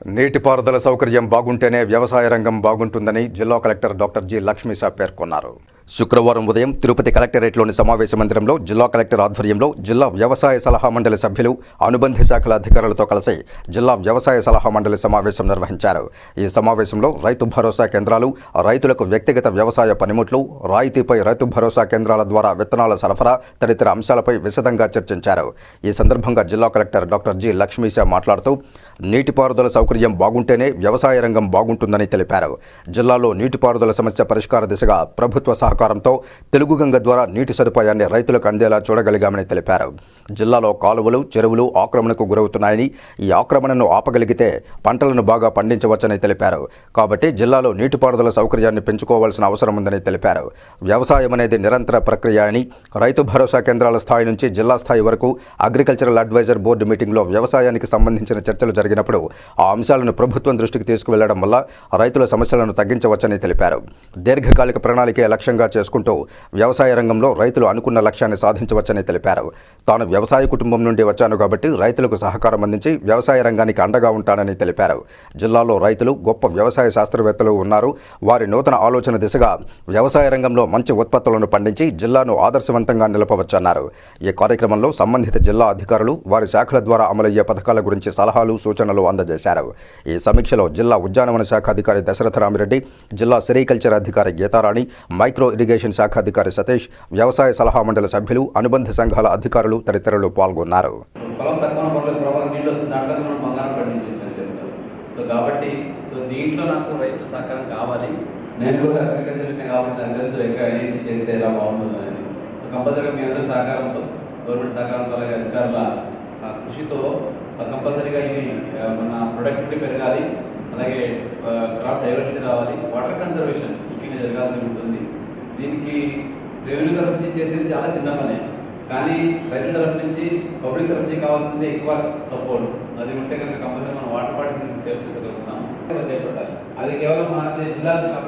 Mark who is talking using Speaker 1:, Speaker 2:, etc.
Speaker 1: నీటిపారుదల సౌకర్యం బాగుంటేనే వ్యవసాయ రంగం బాగుంటుందని జిల్లా కలెక్టర్ డాక్టర్ జి లక్ష్మీసా పేర్కొన్నారు. శుక్రవారం ఉదయం తిరుపతి కలెక్టరేట్లోని సమావేశ మందిరంలో జిల్లా కలెక్టర్ ఆధ్వర్యంలో జిల్లా వ్యవసాయ సలహా మండలి సభ్యులు అనుబంధ శాఖల అధికారులతో కలిసి జిల్లా వ్యవసాయ సలహా మండలి సమావేశం నిర్వహించారు. ఈ సమావేశంలో రైతు భరోసా కేంద్రాలు రైతులకు వ్యక్తిగత వ్యవసాయ పనిముట్లు రాయితీపై రైతు భరోసా కేంద్రాల ద్వారా విత్తనాల సరఫరా తదితర అంశాలపై విశదంగా చర్చించారు. ఈ సందర్భంగా జిల్లా కలెక్టర్ డాక్టర్ జి లక్ష్మీశా మాట్లాడుతూ నీటిపారుదల సౌకర్యం బాగుంటేనే వ్యవసాయ రంగం బాగుంటుందని తెలిపారు. జిల్లాలో నీటిపారుదల సమస్య పరిష్కార దిశగా ప్రభుత్వ సహకారంతో తెలుగు గంగ ద్వారా నీటి సదుపాయాన్ని రైతులకు అందేలా చూడగలిగామని తెలిపారు. జిల్లాలో కాలువలు చెరువులు ఆక్రమణకు గురవుతున్నాయని ఈ ఆక్రమణను ఆపగలిగితే పంటలను బాగా పండించవచ్చని తెలిపారు. కాబట్టి జిల్లాలో నీటిపారుదల సౌకర్యాన్ని పెంచుకోవాల్సిన అవసరం ఉందని తెలిపారు. వ్యవసాయం అనేది నిరంతర ప్రక్రియ అని రైతు భరోసా కేంద్రాల స్థాయి నుంచి జిల్లా స్థాయి వరకు అగ్రికల్చరల్ అడ్వైజర్ బోర్డు మీటింగ్లో వ్యవసాయానికి సంబంధించిన చర్చలు జరిగినప్పుడు ఆ అంశాలను ప్రభుత్వం దృష్టికి తీసుకువెళ్ళడం వల్ల రైతుల సమస్యలను తగ్గించవచ్చని తెలిపారు. దీర్ఘకాలిక ప్రణాళికే లక్ష్యంగా చేసుకుంటూ వ్యవసాయ రంగంలో రైతులు అనుకున్న లక్ష్యాన్ని సాధించవచ్చని తెలిపారు. తాను వ్యవసాయ కుటుంబం నుండి వచ్చాను కాబట్టి రైతులకు సహకారం అందించి వ్యవసాయ రంగానికి అండగా ఉంటానని తెలిపారు. జిల్లాలో రైతులు గొప్ప వ్యవసాయ శాస్త్రవేత్తలు ఉన్నారు. వారి నూతన ఆలోచన దిశగా వ్యవసాయ రంగంలో మంచి ఉత్పత్తులను పండించి జిల్లాను ఆదర్శవంతంగా నిలపవచ్చన్నారు. ఈ కార్యక్రమంలో సంబంధిత జిల్లా అధికారులు వారి శాఖల ద్వారా అమలయ్యే పథకాల గురించి సలహాలు సూచనలు అందజేశారు. ఈ సమీక్షలో జిల్లా ఉద్యానవన శాఖ అధికారి దశరథ రామిరెడ్డి జిల్లా సెరికల్చర్ అధికారి గీతారాణి మైక్రో ఇరిగేషన్ శాఖ అధికారి సతీష్ వ్యవసాయ సలహా మండలి సభ్యులు అనుబంధ సంఘాల అధికారులు తదితరులు పాల్గొన్నారు
Speaker 2: సో కాబట్టి సో దీంట్లో నాకు రైతు సహకారం కావాలి. నేను కూడా అగ్రికల్చర్స్నే కాబట్టి అందరూ ఎక్కడ ఏంటి చేస్తే ఎలా బాగుంటుందని సో కంపల్సరీగా మీ అందరూ సహకారంతో గవర్నమెంట్ సహకారంతో అలాగే అధికారుల కృషితో కంపల్సరీగా ఇది మన ప్రొడక్టివిటీ పెరగాలి. అలాగే క్రాప్ డైవర్సిటీ రావాలి. వాటర్ కన్జర్వేషన్ ముఖ్యంగా జరగాల్సి ఉంటుంది. దీనికి రెవెన్యూ తరఫు నుంచి చేసేది చాలా చిన్న పనే. కానీ రైతుల తరఫు నుంచి పబ్లిక్ తరఫు నుంచి కావాల్సింది ఎక్కువ సపోర్ట్. అది ఉంటే కనుక కంపల్సరీ మనం వాటర్ పార్టీ సేవ్ చేసుకోగలుగుతాం చేపట్టాలి అది కేవలం మన జిల్లా